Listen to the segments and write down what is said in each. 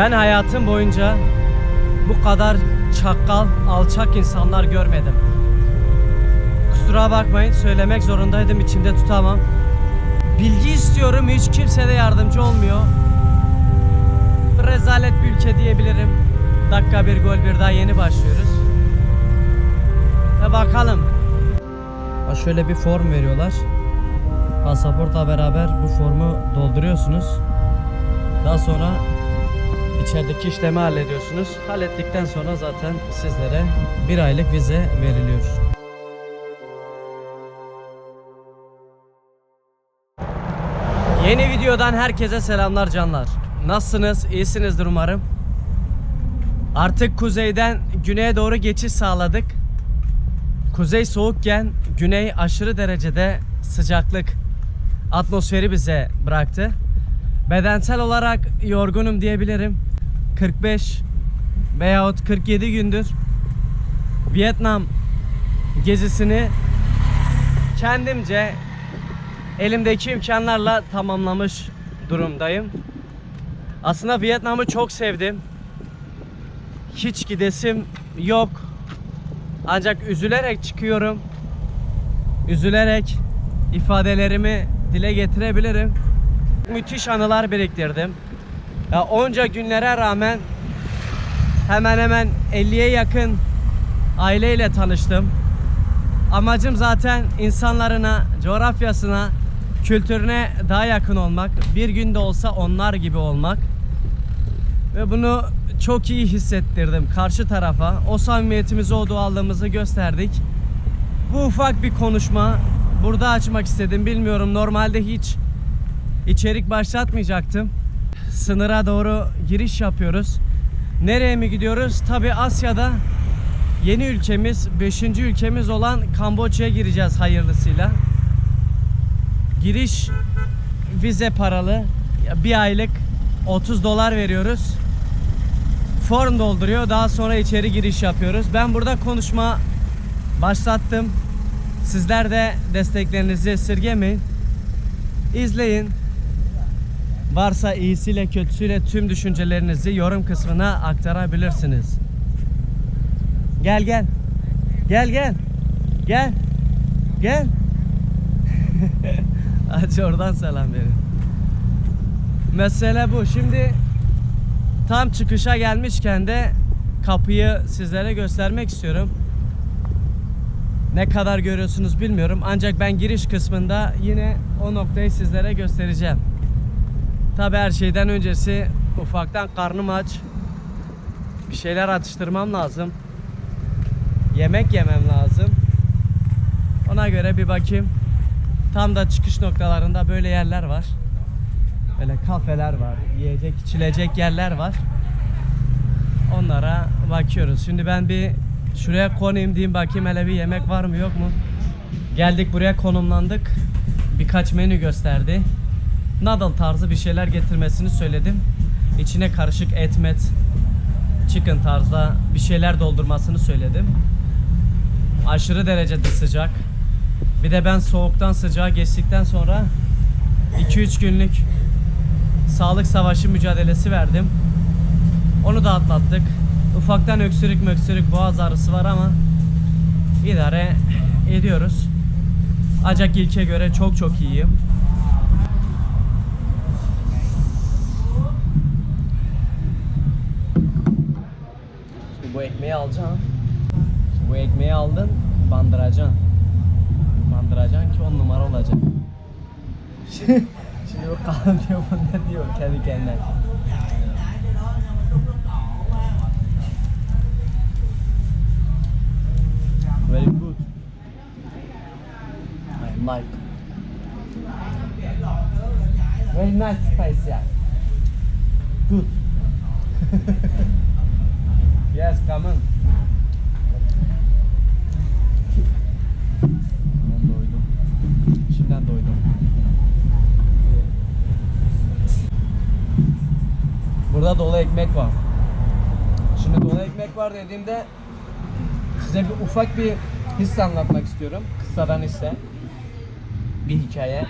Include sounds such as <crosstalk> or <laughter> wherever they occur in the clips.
Ben hayatım boyunca bu kadar çakal, alçak insanlar görmedim. Kusura bakmayın söylemek zorundaydım içimde tutamam. Bilgi istiyorum hiç kimse de yardımcı olmuyor. Rezalet bir ülke diyebilirim. Dakika bir gol bir daha yeni başlıyoruz. Ve bakalım. Ha şöyle bir form veriyorlar. Pasaportla beraber bu formu dolduruyorsunuz. Daha sonra içerideki işlemi hallediyorsunuz. Hallettikten sonra zaten sizlere bir aylık vize veriliyor. Yeni videodan herkese selamlar canlar. Nasılsınız? İyisinizdir umarım. Artık kuzeyden güneye doğru geçiş sağladık. Kuzey soğukken güney aşırı derecede sıcaklık atmosferi bize bıraktı. Bedensel olarak yorgunum diyebilirim. 45 veyahut 47 gündür Vietnam gezisini kendimce elimdeki imkanlarla tamamlamış durumdayım. Aslında Vietnam'ı çok sevdim. Hiç gidesim yok. Ancak üzülerek çıkıyorum. Üzülerek ifadelerimi dile getirebilirim. Müthiş anılar biriktirdim. Ya onca günlere rağmen hemen hemen 50'ye yakın aileyle tanıştım. Amacım zaten insanlarına, coğrafyasına, kültürüne daha yakın olmak. Bir gün de olsa onlar gibi olmak. Ve bunu çok iyi hissettirdim karşı tarafa. O samimiyetimizi, o doğallığımızı gösterdik. Bu ufak bir konuşma. Burada açmak istedim. Bilmiyorum normalde hiç içerik başlatmayacaktım. Sınıra doğru giriş yapıyoruz. Nereye mi gidiyoruz? Tabi Asya'da yeni ülkemiz, 5. ülkemiz olan Kamboçya'ya gireceğiz hayırlısıyla. Giriş vize paralı. Bir aylık 30 dolar veriyoruz. Form dolduruyor. Daha sonra içeri giriş yapıyoruz. Ben burada konuşma başlattım. Sizler de desteklerinizi esirgemeyin. İzleyin. Varsa iyisiyle kötüsüyle tüm düşüncelerinizi yorum kısmına aktarabilirsiniz. Gel gel. Gel gel. Gel. Gel. <laughs> Aç oradan selam verin. Mesele bu. Şimdi tam çıkışa gelmişken de kapıyı sizlere göstermek istiyorum. Ne kadar görüyorsunuz bilmiyorum. Ancak ben giriş kısmında yine o noktayı sizlere göstereceğim. Tabi her şeyden öncesi ufaktan karnım aç. Bir şeyler atıştırmam lazım. Yemek yemem lazım. Ona göre bir bakayım. Tam da çıkış noktalarında böyle yerler var. Böyle kafeler var. Yiyecek içilecek yerler var. Onlara bakıyoruz. Şimdi ben bir şuraya konayım diyeyim bakayım hele bir yemek var mı yok mu? Geldik buraya konumlandık. Birkaç menü gösterdi. Noodle tarzı bir şeyler getirmesini söyledim. İçine karışık et met, chicken tarzda bir şeyler doldurmasını söyledim. Aşırı derecede sıcak. Bir de ben soğuktan sıcağa geçtikten sonra 2-3 günlük sağlık savaşı mücadelesi verdim. Onu da atlattık. Ufaktan öksürük möksürük boğaz ağrısı var ama idare ediyoruz. Ancak ilke göre çok çok iyiyim. Bu ekmeği alacaksın. Bu ekmeği aldın, bandıracaksın. Bandıracaksın ki on numara olacak. Şimdi bu kalın diyor, bu ne diyor kendi kendine. Very good. I like. Very nice spice, yeah. Good. <laughs> yes, come on. Ben doydum. Şimdiden doydum. Burada dolu ekmek var. Şimdi dolu ekmek var dediğimde size bir ufak bir his anlatmak istiyorum. Kısadan hisse. Bir hikaye.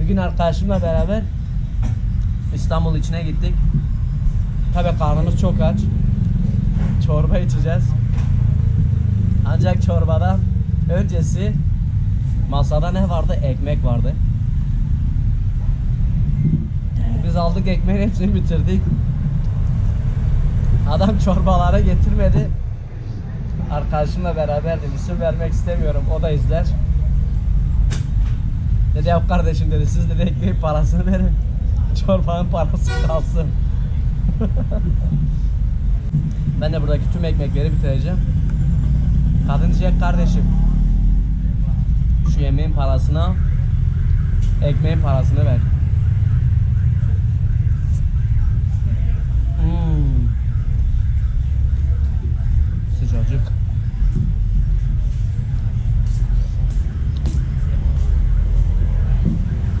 Bir gün arkadaşımla beraber İstanbul içine gittik. Tabii karnımız çok aç. Çorba içeceğiz. Ancak çorbadan öncesi masada ne vardı? Ekmek vardı. Biz aldık ekmeğin hepsini bitirdik. Adam çorbalara getirmedi. Arkadaşımla beraberdim. İsim vermek istemiyorum. O da izler. Dedi ya kardeşim dedi siz dedi ekmeğin parasını verin. <laughs> Çorbanın parası kalsın. <laughs> ben de buradaki tüm ekmekleri bitireceğim. Kadın diyecek kardeşim. Şu yemeğin parasını al. Ekmeğin parasını ver. Hmm. Sıcacık.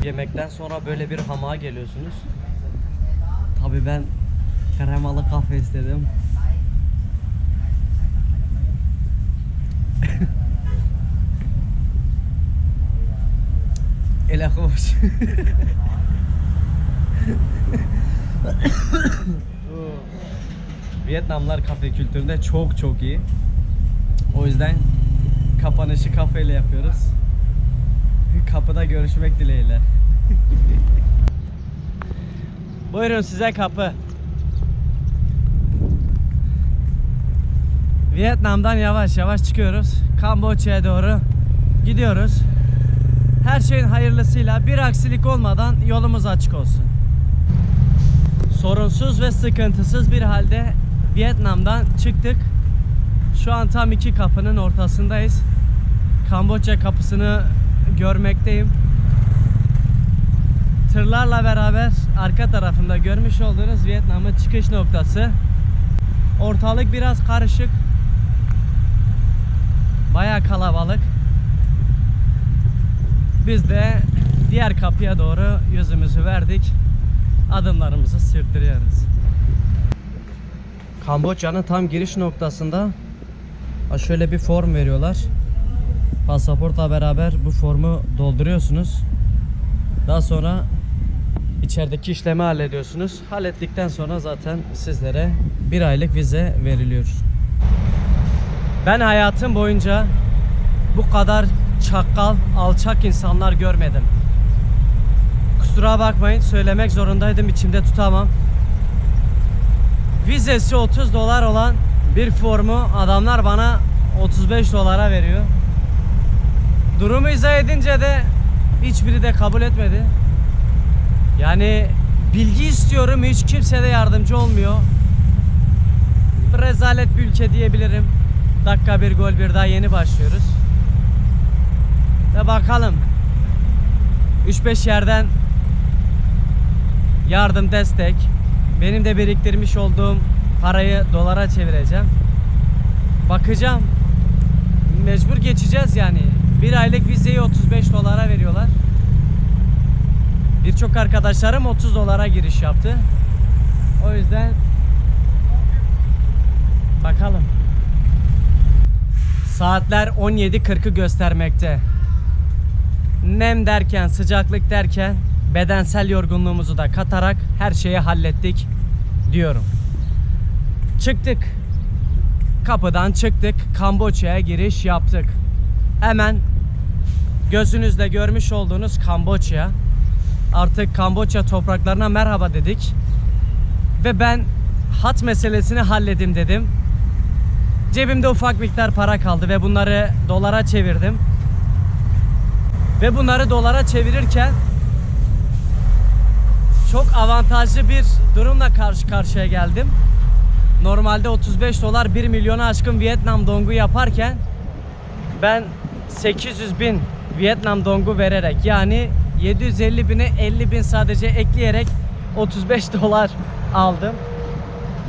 Yemekten sonra böyle bir hamağa geliyorsunuz. Tabi ben kremalı kahve istedim. <laughs> Ele hoş. <laughs> Vietnamlar kafe kültüründe çok çok iyi. O yüzden kapanışı kafeyle yapıyoruz. Kapıda görüşmek dileğiyle. <laughs> Buyurun size kapı. Vietnam'dan yavaş yavaş çıkıyoruz. Kamboçya'ya doğru gidiyoruz. Her şeyin hayırlısıyla bir aksilik olmadan yolumuz açık olsun. Sorunsuz ve sıkıntısız bir halde Vietnam'dan çıktık. Şu an tam iki kapının ortasındayız. Kamboçya kapısını görmekteyim. Tırlarla beraber arka tarafında görmüş olduğunuz Vietnam'ın çıkış noktası. Ortalık biraz karışık. Baya kalabalık. Biz de diğer kapıya doğru yüzümüzü verdik. Adımlarımızı sürdürüyoruz. Kamboçya'nın tam giriş noktasında şöyle bir form veriyorlar. Pasaportla beraber bu formu dolduruyorsunuz. Daha sonra içerideki işlemi hallediyorsunuz. Hallettikten sonra zaten sizlere bir aylık vize veriliyor. Ben hayatım boyunca bu kadar çakal, alçak insanlar görmedim. Kusura bakmayın söylemek zorundaydım içimde tutamam. Vizesi 30 dolar olan bir formu adamlar bana 35 dolara veriyor. Durumu izah edince de hiçbiri de kabul etmedi. Yani bilgi istiyorum hiç kimse de yardımcı olmuyor. Rezalet bir ülke diyebilirim. Dakika bir gol bir daha yeni başlıyoruz. Ve bakalım 3-5 yerden yardım destek benim de biriktirmiş olduğum parayı dolara çevireceğim. Bakacağım. Mecbur geçeceğiz yani. Bir aylık vizeyi 35 dolara veriyorlar. Birçok arkadaşlarım 30 dolara giriş yaptı. O yüzden bakalım. Saatler 17.40'ı göstermekte. Nem derken, sıcaklık derken bedensel yorgunluğumuzu da katarak her şeyi hallettik diyorum. Çıktık. Kapıdan çıktık. Kamboçya'ya giriş yaptık. Hemen gözünüzle görmüş olduğunuz Kamboçya. Artık Kamboçya topraklarına merhaba dedik. Ve ben hat meselesini halledim dedim. Cebimde ufak miktar para kaldı ve bunları dolara çevirdim. Ve bunları dolara çevirirken çok avantajlı bir durumla karşı karşıya geldim. Normalde 35 dolar 1 milyona aşkın Vietnam dongu yaparken ben 800 bin Vietnam dongu vererek yani 750 bine 50 bin sadece ekleyerek 35 <laughs> dolar aldım.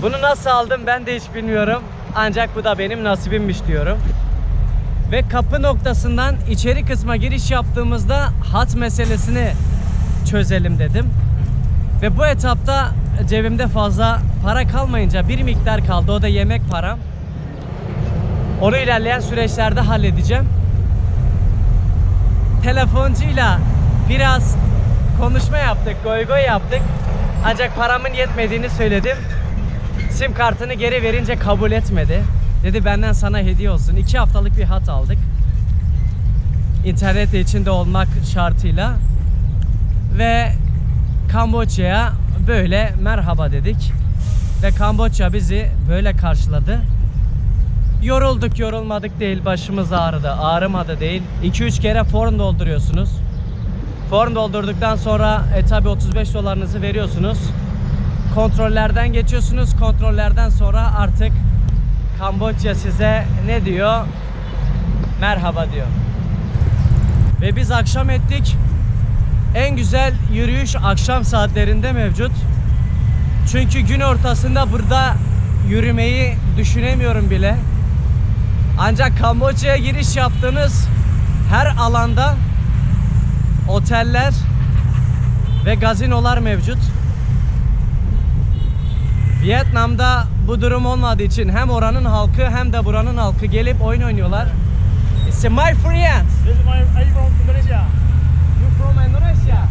Bunu nasıl aldım ben de hiç bilmiyorum. Ancak bu da benim nasibimmiş diyorum. Ve kapı noktasından içeri kısma giriş yaptığımızda hat meselesini çözelim dedim. Ve bu etapta cebimde fazla para kalmayınca bir miktar kaldı. O da yemek param. Onu ilerleyen süreçlerde halledeceğim. Telefoncuyla biraz konuşma yaptık, goy goy yaptık. Ancak paramın yetmediğini söyledim. Sim kartını geri verince kabul etmedi. Dedi benden sana hediye olsun. İki haftalık bir hat aldık. İnternet de içinde olmak şartıyla. Ve Kamboçya'ya böyle merhaba dedik. Ve Kamboçya bizi böyle karşıladı. Yorulduk yorulmadık değil başımız ağrıdı ağrımadı değil 2-3 kere form dolduruyorsunuz Form doldurduktan sonra e tabi 35 dolarınızı veriyorsunuz Kontrollerden geçiyorsunuz. Kontrollerden sonra artık Kamboçya size ne diyor? Merhaba diyor. Ve biz akşam ettik. En güzel yürüyüş akşam saatlerinde mevcut. Çünkü gün ortasında burada yürümeyi düşünemiyorum bile. Ancak Kamboçya'ya giriş yaptığınız her alanda oteller ve gazinolar mevcut. Vietnam'da bu durum olmadığı için hem oranın halkı hem de buranın halkı gelip oyun oynuyorlar. It's my friend. This is my, you from Indonesia? You from Indonesia?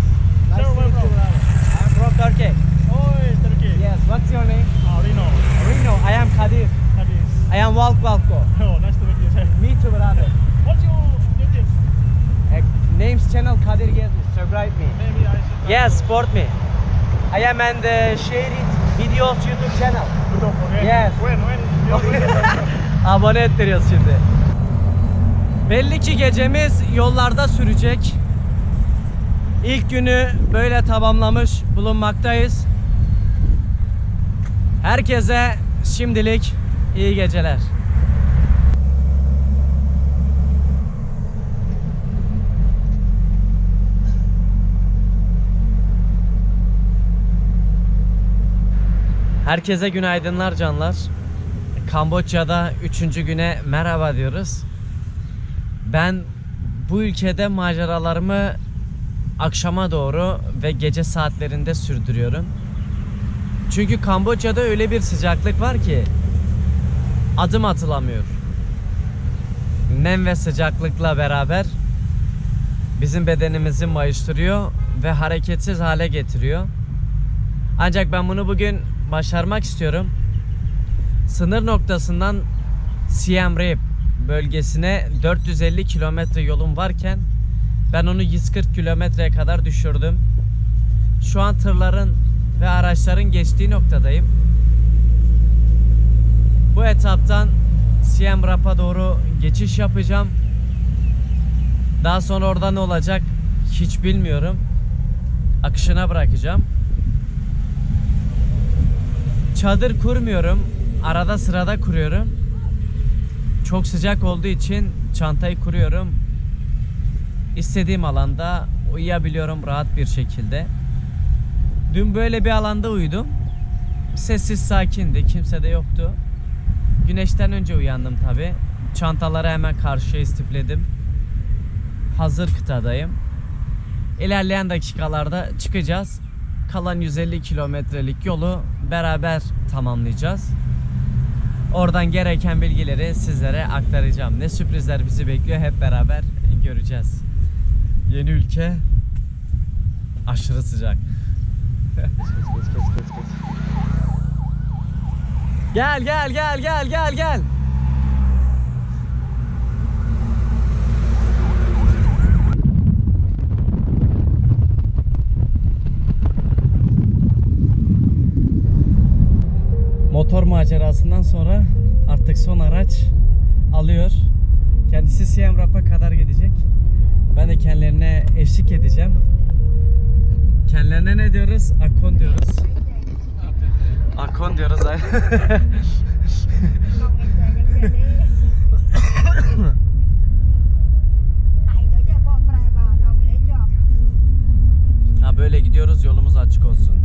Sir, where from? I'm from Turkey. Oh, Turkey. Yes, what's your name? Oh, Rino. Rino. I am Kadir. Hadis. I am Walk Walko. Oh, nice to meet you, sir. Me too, brother. What's your YouTube? Uh, name's channel Kadir Gezmiş. Subscribe me. Maybe I should. Yes, support me. I am and uh, share it videos YouTube channel. Yes. <laughs> Abone ettiriyoruz şimdi. Belli ki gecemiz yollarda sürecek. İlk günü böyle tamamlamış bulunmaktayız. Herkese şimdilik iyi geceler. Herkese günaydınlar canlar. Kamboçya'da üçüncü güne merhaba diyoruz. Ben bu ülkede maceralarımı akşama doğru ve gece saatlerinde sürdürüyorum. Çünkü Kamboçya'da öyle bir sıcaklık var ki adım atılamıyor. Nem ve sıcaklıkla beraber bizim bedenimizi mayıştırıyor ve hareketsiz hale getiriyor. Ancak ben bunu bugün başarmak istiyorum. Sınır noktasından Siem Reap bölgesine 450 kilometre yolum varken ben onu 140 kilometreye kadar düşürdüm. Şu an tırların ve araçların geçtiği noktadayım. Bu etaptan Siem Reap'a doğru geçiş yapacağım. Daha sonra orada ne olacak hiç bilmiyorum. Akışına bırakacağım. Çadır kurmuyorum. Arada sırada kuruyorum. Çok sıcak olduğu için çantayı kuruyorum. İstediğim alanda uyuyabiliyorum rahat bir şekilde. Dün böyle bir alanda uyudum. Sessiz sakindi. Kimse de yoktu. Güneşten önce uyandım tabi. Çantaları hemen karşıya istifledim. Hazır kıtadayım. İlerleyen dakikalarda çıkacağız. Kalan 150 kilometrelik yolu beraber tamamlayacağız. Oradan gereken bilgileri sizlere aktaracağım. Ne sürprizler bizi bekliyor hep beraber göreceğiz. Yeni ülke aşırı sıcak. Gel gel gel gel gel gel. Motor macerasından sonra artık son araç alıyor. Kendisi Siem Reap'a kadar gidecek. Ben de kendilerine eşlik edeceğim. Kendilerine ne diyoruz? Akon diyoruz. Akon diyoruz. <laughs> ha böyle gidiyoruz yolumuz açık olsun.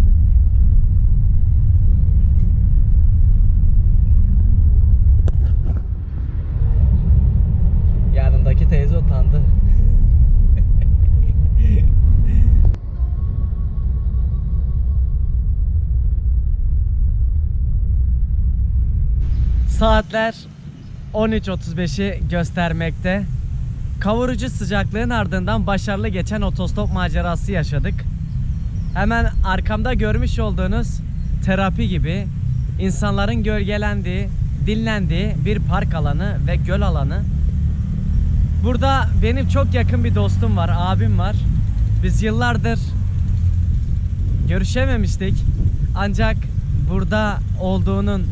Saatler 13.35'i göstermekte. Kavurucu sıcaklığın ardından başarılı geçen otostop macerası yaşadık. Hemen arkamda görmüş olduğunuz terapi gibi insanların gölgelendiği, dinlendiği bir park alanı ve göl alanı. Burada benim çok yakın bir dostum var, abim var. Biz yıllardır görüşememiştik. Ancak burada olduğunun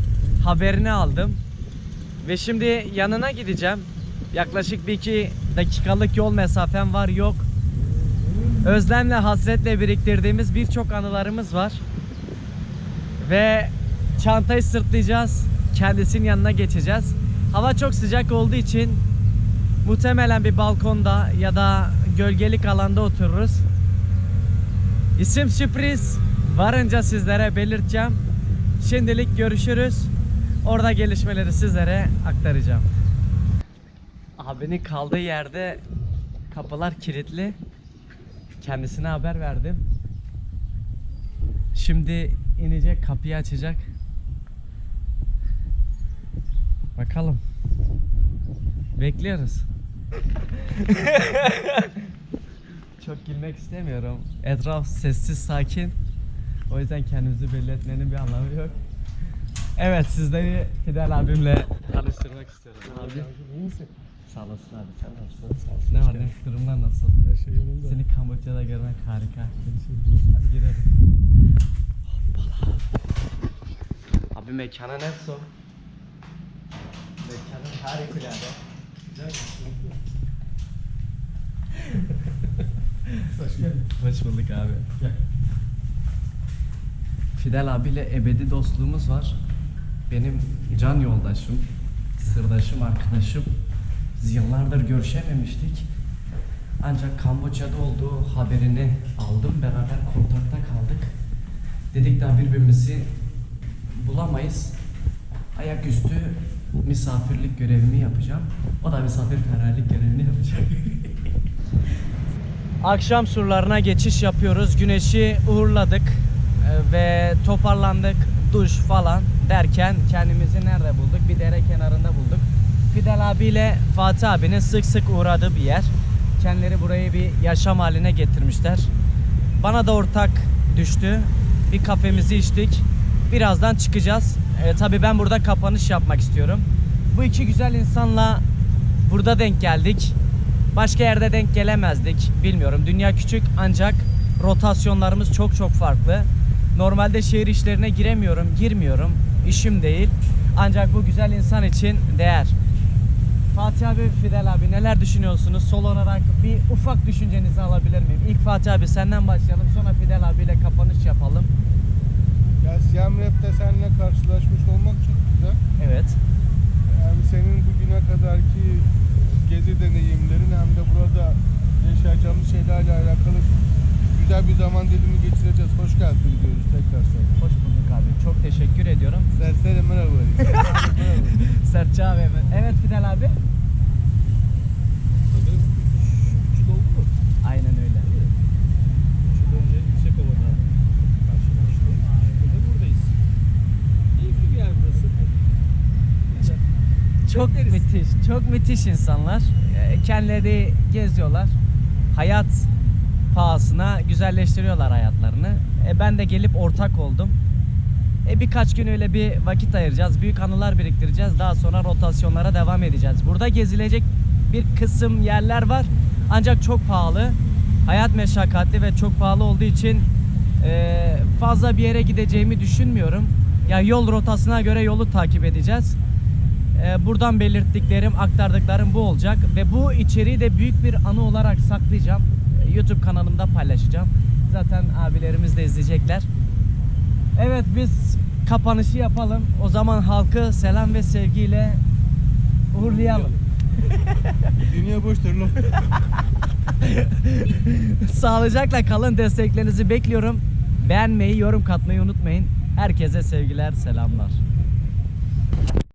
haberini aldım. Ve şimdi yanına gideceğim. Yaklaşık bir iki dakikalık yol mesafem var yok. Özlemle hasretle biriktirdiğimiz birçok anılarımız var. Ve çantayı sırtlayacağız. Kendisinin yanına geçeceğiz. Hava çok sıcak olduğu için muhtemelen bir balkonda ya da gölgelik alanda otururuz. İsim sürpriz. Varınca sizlere belirteceğim. Şimdilik görüşürüz. Orada gelişmeleri sizlere aktaracağım. Abinin kaldığı yerde kapılar kilitli. Kendisine haber verdim. Şimdi inecek, kapıyı açacak. Bakalım. Bekliyoruz. <laughs> Çok gülmek istemiyorum. Etraf sessiz, sakin. O yüzden kendimizi belli etmenin bir anlamı yok. Evet, sizleri Fidel abimle tanıştırmak istiyorum. Abi, İyi misin? sağ olasın abi. Sen nasılsın? Ne var ne? Durumlar nasıl? Her şey yolunda. Seni Kamboçya'da görmek harika. Hadi girelim. Hoppala. Abi mekanın hepsi o. Mekanın harikulade. Güzel. <laughs> Hoş geldin. Hoş bulduk abi. Gel. Fidel abiyle ebedi dostluğumuz var. Benim can yoldaşım, sırdaşım, arkadaşım. Biz yıllardır görüşememiştik. Ancak Kamboçya'da olduğu haberini aldım. Beraber kontakta kaldık. Dedik daha birbirimizi bulamayız. Ayaküstü misafirlik görevimi yapacağım. O da misafirperverlik görevini yapacak. <laughs> Akşam surlarına geçiş yapıyoruz. Güneşi uğurladık e, ve toparlandık. Duş falan derken kendimizi nerede bulduk? Bir dere kenarında bulduk. Fidel abiyle Fatih abinin sık sık uğradığı bir yer. Kendileri burayı bir yaşam haline getirmişler. Bana da ortak düştü. Bir kafemizi içtik. Birazdan çıkacağız. E, tabii ben burada kapanış yapmak istiyorum. Bu iki güzel insanla burada denk geldik. Başka yerde denk gelemezdik. Bilmiyorum. Dünya küçük ancak rotasyonlarımız çok çok farklı. Normalde şehir işlerine giremiyorum, girmiyorum. İşim değil. Ancak bu güzel insan için değer. Fatih abi, Fidel abi neler düşünüyorsunuz? Sol olarak bir ufak düşüncenizi alabilir miyim? İlk Fatih abi senden başlayalım. Sonra Fidel abiyle kapanış yapalım. Ya Siyam Rap'te seninle karşılaşmış olmak çok güzel. Evet. Yani senin bugüne kadarki gezi deneyimlerin hem de burada yaşayacağımız şeylerle alakalı güzel bir zaman dilimi geçireceğiz. Hoş geldin diyoruz tekrar sana. Hoş bulduk abi. Çok teşekkür ediyorum. Serseri merhaba. <laughs> Serçe abi. Evet Fidel abi. Sanırım 3 yıl oldu mu? Aynen öyle. 3 yıl önce Yüksekova'da karşılaştık. Şimdi buradayız. Keyifli bir yer burası. Güzel. Çok Bekleriz. müthiş, çok müthiş insanlar. Ee, Kendileri geziyorlar. Hayat pahasına güzelleştiriyorlar hayatlarını. E, ben de gelip ortak oldum. E, birkaç gün öyle bir vakit ayıracağız. Büyük anılar biriktireceğiz. Daha sonra rotasyonlara devam edeceğiz. Burada gezilecek bir kısım yerler var. Ancak çok pahalı. Hayat meşakkatli ve çok pahalı olduğu için e, fazla bir yere gideceğimi düşünmüyorum. Ya yol rotasına göre yolu takip edeceğiz. Ee, buradan belirttiklerim, aktardıklarım bu olacak ve bu içeriği de büyük bir anı olarak saklayacağım. YouTube kanalımda paylaşacağım. Zaten abilerimiz de izleyecekler. Evet biz kapanışı yapalım. O zaman halkı selam ve sevgiyle uğurlayalım. <laughs> Dünya boştur lan. <laughs> Sağlıcakla kalın. Desteklerinizi bekliyorum. Beğenmeyi, yorum katmayı unutmayın. Herkese sevgiler, selamlar.